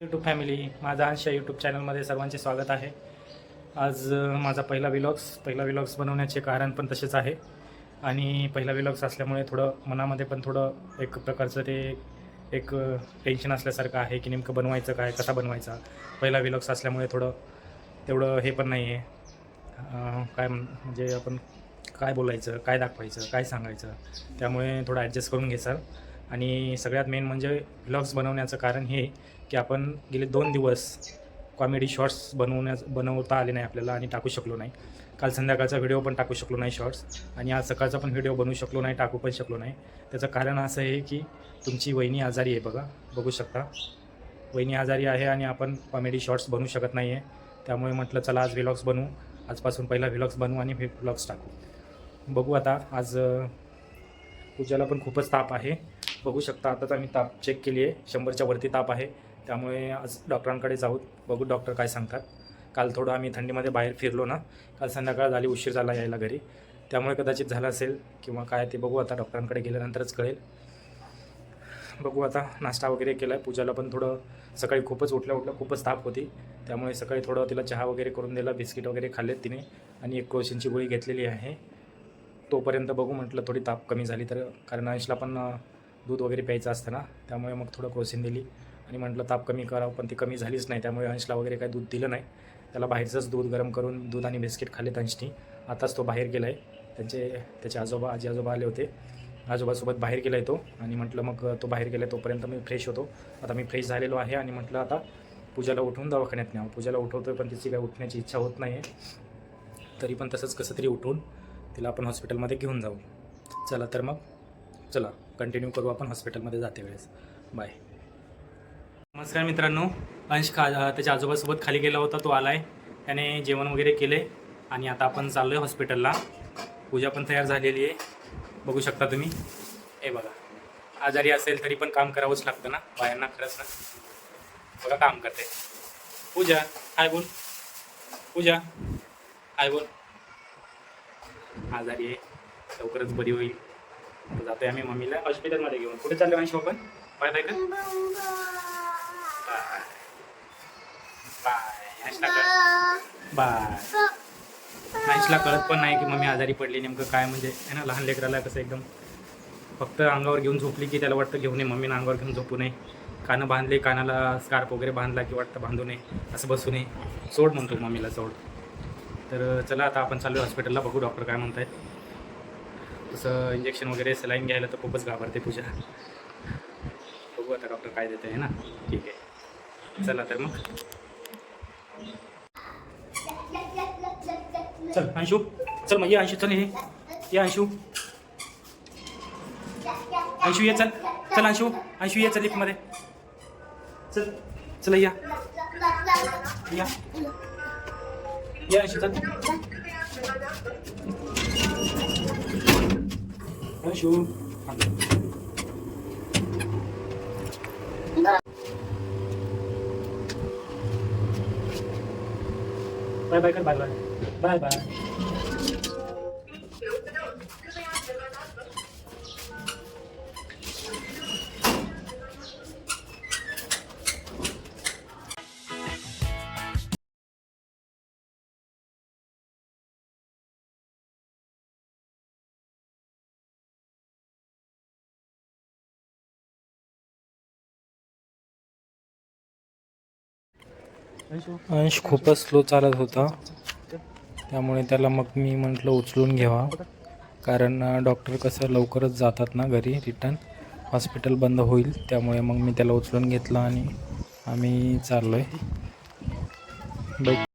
YouTube family माझा अंश YouTube चॅनलमध्ये सर्वांचे स्वागत आहे. आज माझा पहिला विलॉग्स पहिला विलॉग्स बनवण्याचे कारण पण तसेच आहे. आणि पहिला विलॉग्स असल्यामुळे थोडं मनामध्ये पण थोडं एक प्रकारचं ते एक टेन्शन असल्यासारखं आहे की नेमकं बनवायचं काय कसा बनवायचा. पहिला विलॉग्स असल्यामुळे थोडं तेवढं हे पण नाही आहे काय म्हण- म्हणजे आपण काय बोलायचं काय दाखवायचं काय सांगायचं त्यामुळे थोडं ॲडजस्ट करून घे सर आणि सगळ्यात मेन म्हणजे व्लॉग्स बनवण्याचं कारण हे की आपण गेले दोन दिवस कॉमेडी शॉर्ट्स बनवण्यास बनवता आले नाही आपल्याला आणि टाकू शकलो नाही. काल संध्याकाळचा व्हिडिओ पण टाकू शकलो नाही शॉर्ट्स आणि आज सकाळचा पण व्हिडिओ बनवू शकलो नाही टाकू पण शकलो नाही. त्याचं कारण असं आहे की तुमची वहिनी आजारी आहे बघा बघू शकता. वहिनी आजारी आहे आणि आपण कॉमेडी शॉर्ट्स बनवू शकत नाही आहे त्यामुळे म्हटलं चला आज व्हिलॉग्स बनवू आजपासून पहिला व्हिलॉग्स बनवू आणि व्लॉग्स टाकू. बघू आता आज पूजाला पण खूपच ताप आहे. बघू शकता. आताच आम्ही ताप चेक केली आहे. शंभरच्या वरती ताप आहे. त्यामुळे आज डॉक्टरांकडे जाऊ बघू डॉक्टर काय सांगतात. काल थोडं आम्ही थंडीमध्ये बाहेर फिरलो ना. काल संध्याकाळ झाली उशीर झाला यायला घरी. त्यामुळे कदाचित झालं असेल किंवा काय ते बघू आता. डॉक्टरांकडे गेल्यानंतरच कळेल. बघू आता. नाश्ता वगैरे केला आहे पूजाला पण थोडं सकाळी खूपच उठल्या उठल्या खूपच ताप होती. त्यामुळे सकाळी थोडं तिला चहा वगैरे करून दिला. बिस्किट वगैरे खाल्लेत तिने. आणि एक क्रोशिनची गोळी घेतलेली आहे. तोपर्यंत बघू म्हटलं थोडी ताप कमी झाली तर. कारण आयुषला पण दूध वगैरे प्यायचं असतं ना त्यामुळे मग थोडं क्रोसिन दिली. आणि म्हटलं ताप कमी करावं पण ती कमी झालीच नाही. त्यामुळे अंशला वगैरे काही दूध दिलं नाही. त्याला बाहेरचंच दूध गरम करून दूध आणि बिस्किट खाल्लेत अंशनी आताच तो बाहेर गेला आहे त्यांचे त्याचे आजोबा आजी आजोबा आले होते. आजोबासोबत बाहेर गेला आहे तो. आणि म्हटलं मग तो बाहेर गेला तोपर्यंत मी फ्रेश होतो. आता मी फ्रेश झालेलो आहे आणि म्हटलं आता पूजाला उठवून दवाखान्यात न्यावं. पूजाला उठवतो पण तिची काही उठण्याची इच्छा होत नाही आहे तरी पण तसंच कसं तरी उठून तिला आपण हॉस्पिटलमध्ये घेऊन जाऊ. चला तर मग. चला. कंटिन्यू करू आपण हॉस्पिटलमध्ये जाते वेळेस. बाय नमस्कार मित्रांनो अंश खा त्याच्या आजोबासोबत खाली गेला होता तो आला आहे त्याने जेवण वगैरे केले आणि आता आपण चाललो आहे हॉस्पिटलला. पूजा पण तयार झालेली आहे. बघू शकता तुम्ही. हे बघा. आजारी असेल तरी पण काम करावंच लागतं ना बायांना खरंच ना. बघा काम करते. पूजा हाय बोल. पूजा हाय बोल. आजारी आहे. लवकरच बरी होईल. जातोय आम्ही मम्मीला हॉस्पिटलमध्ये घेऊन. कुठे चाललो आहे शोपन बाय. बाय कर. बाय. बाय बाय कळत पण नाही की मम्मी आजारी पडली नेमकं काय म्हणजे आहे ना लहान लेकराला कसं एकदम फक्त अंगावर घेऊन झोपली की त्याला वाटतं घेऊन ये मम्मीनं अंगावर घेऊन झोपू नये. कानं बांधले कानाला स्कार्प वगैरे बांधला की वाटतं बांधू नये असं बसू नये. सोड म्हणतो मम्मीला सोड तर चला आता आपण चालू हॉस्पिटलला बघू डॉक्टर काय म्हणतायत. तसं इंजेक्शन वगैरे सलाईन घ्यायला तर खूपच घाबरते पूजा. बघू आता डॉक्टर काय देते आहे ना? ठीक आहे. चला तर मग. चल अंशू. चल मग ये अंशू चल ये ये अंशू. अंशू ये चल. चल अंशू. अंशू ये चल लिफ्टमध्ये चल. चल या. या. या अंशू चल. अंशू बाय बाय कर bye bye bye bye Ansh खूपच स्लो चालत होता. त्यामुळे त्याला मग मी म्हटलं उचलून घ्यावा कारण डॉक्टर कसं लवकरच जातात ना घरी रिटर्न हॉस्पिटल बंद होईल त्यामुळे मग मी त्याला उचलून घेतलं आणि आम्ही चाललो आहे बाईक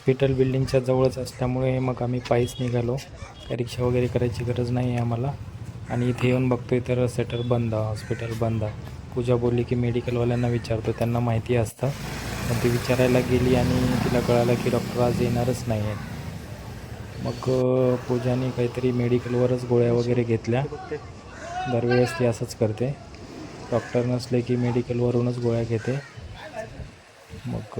हॉस्पिटल बिल्डिंगच्या जवळच असल्यामुळे मग आम्ही पायीच निघालो. काही रिक्षा वगैरे करायची गरज नाही आहे आम्हाला. आणि इथे येऊन बघतोय तर सेटर बंद आहे, हॉस्पिटल बंद. आहे. पूजा बोलली की मेडिकलवाल्यांना विचारतो त्यांना माहिती असतं. पण ती विचारायला गेली आणि तिला कळालं की डॉक्टर आज येणारच नाही आहेत मग पूजाने काहीतरी मेडिकलवरच गोळ्या वगैरे घेतल्या. दरवेळेस ती असंच करते. डॉक्टर नसले की मेडिकलवरूनच गोळ्या घेते. मग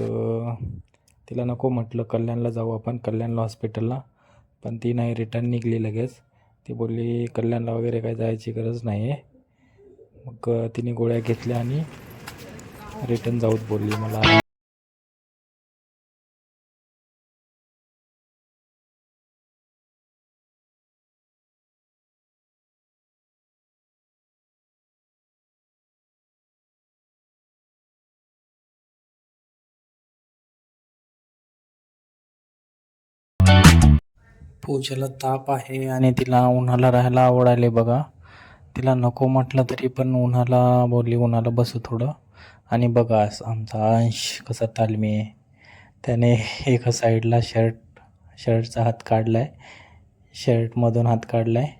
तिला नको म्हटलं कल्याणला जाऊ आपण कल्याणला हॉस्पिटलला पण ती नाही रिटर्न निघली लगेच. ती बोलली कल्याणला वगैरे काय जायची गरज नाही आहे मग तिने गोळ्या घेतल्या आणि रिटर्न जाऊत बोलली मला पूजेला ताप आहे आणि तिला उन्हाला राहायला आवडायले बघा. तिला नको म्हटलं तरी पण उन्हाला बोलली उन्हाला बसू थोडं. आणि बघा आमचा अंश कसा तालमी आहे. त्याने एका साईडला शर्ट शर्टचा हात काढला आहे शर्टमधून हात काढला आहे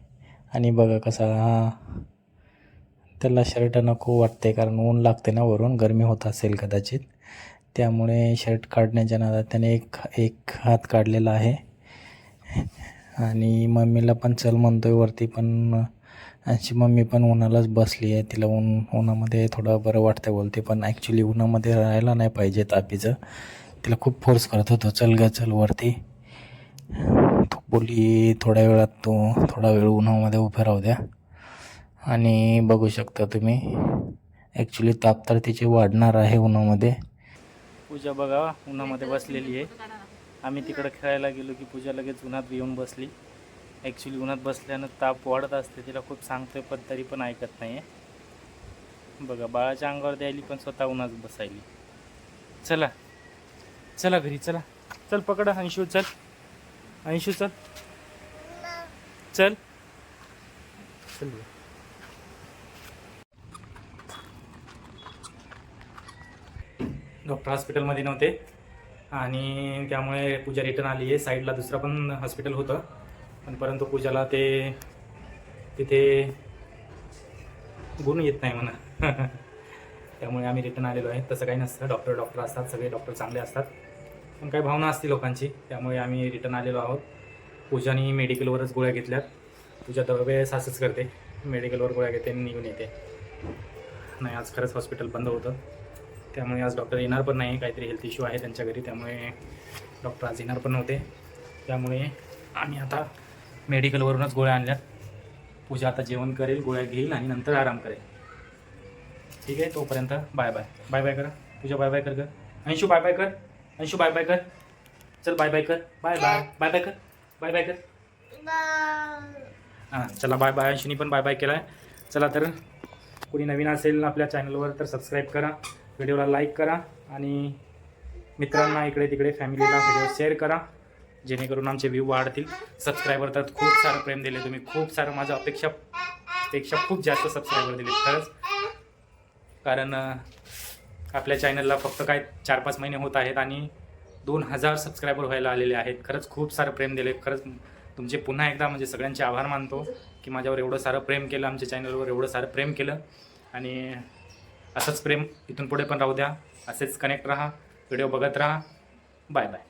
आणि बघा कसा त्याला शर्ट नको वाटते कारण ऊन लागते ना वरून गरमी होत असेल कदाचित. त्यामुळे शर्ट काढण्याच्या नादात त्याने एक एक हात काढलेला आहे. आणि मम्मीला पण चल म्हणतो आहे वरती पण अशी मम्मी पण उन्हालाच बसली आहे. तिला ऊन उन्हामध्ये थोडं बरं वाटतं बोलते पण ॲक्च्युली उन्हामध्ये राहायला नाही पाहिजे तापीचं. तिला खूप फोर्स करत होतो. चल ग चल वरती. तू बोली थोड्या वेळात तू थोडा वेळ उन्हामध्ये उभं राहू द्या. आणि बघू शकता तुम्ही ॲक्च्युली ताप तर तिची वाढणार आहे उन्हामध्ये. पूजा बघा उन्हामध्ये बसलेली आहे. आम्ही तिकडं खेळायला गेलो की पूजा लगेच उन्हात येऊन बसली. ॲक्च्युली उन्हात बसल्यानं ताप वाढत असते तिला खूप सांगतोय पण तरी पण ऐकत नाही आहे बघा बाळाच्या अंगावर द्यायली पण स्वतः उन्हात बसायली. चला. चला घरी चला. चल पकड अंशू चल. अंशू चल. चल. चल डॉक्टर हॉस्पिटलमध्ये नव्हते? आणि त्यामुळे पूजा रिटर्न आली आहे. साईडला दुसरं पण हॉस्पिटल होतं. पण परंतु पूजाला ते तिथे गुण येत नाही म्हणा. त्यामुळे आम्ही रिटर्न आलेलो आहे. तसं काही नसतं. डॉक्टर डॉक्टर असतात. सगळे डॉक्टर चांगले असतात. पण काही भावना असते लोकांची. त्यामुळे आम्ही रिटर्न आलेलो आहोत. पूजानी मेडिकलवरच गोळ्या घेतल्यात. पूजा दरवेळेस असंच करते. मेडिकलवर गोळ्या घेते आणि निघून येते. नाही आज खरंच हॉस्पिटल बंद होतं. त्यामुळे आज डॉक्टर येणार पण नाही काहीतरी हेल्थ इश्यू आहे त्यांच्या घरी त्यामुळे डॉक्टर आज येणार पण नव्हते. त्यामुळे आम्ही आता मेडिकलवरूनच गोळ्या आणल्यात. पूजा आता जेवण करेल गोळ्या घेईल आणि नंतर आराम करेल. ठीक आहे तोपर्यंत बाय बाय बाय बाय करा. पूजा बाय बाय कर ग. अंशू बाय बाय कर. अंशू बाय बाय कर. चल बाय बाय कर. बाय बाय बाय बाय कर. बाय बाय कर. हां चला बाय बाय अंशूनी पण बाय बाय केला आहे चला तर कोणी नवीन असेल आपल्या चॅनलवर तर सबस्क्राईब करा. व्हिडिओला लाईक करा आणि मित्रांना इकडे तिकडे फॅमिलीला व्हिडिओ शेअर करा जेणेकरून आमचे व्ह्यू वाढतील. सबस्क्रायबर तर खूप सारं प्रेम दिले तुम्ही खूप सारं माझ्या अपेक्षा पेक्षा खूप जास्त सबस्क्रायबर दिले खरंच. कारण आपल्या चॅनलला फक्त काय चार पाच महिने होत आहेत आणि दोन हजार सबस्क्रायबर व्हायला आलेले आहेत. खरंच खूप सारं प्रेम दिले खरंच तुमचे पुन्हा एकदा म्हणजे सगळ्यांचे आभार मानतो की माझ्यावर एवढं सारं प्रेम केलं आमच्या चॅनलवर एवढं सारं प्रेम केलं. आणि असंच प्रेम इथून पुढे पण राहू द्या. असेच कनेक्ट राहा व्हिडिओ बघत राहा. Bye bye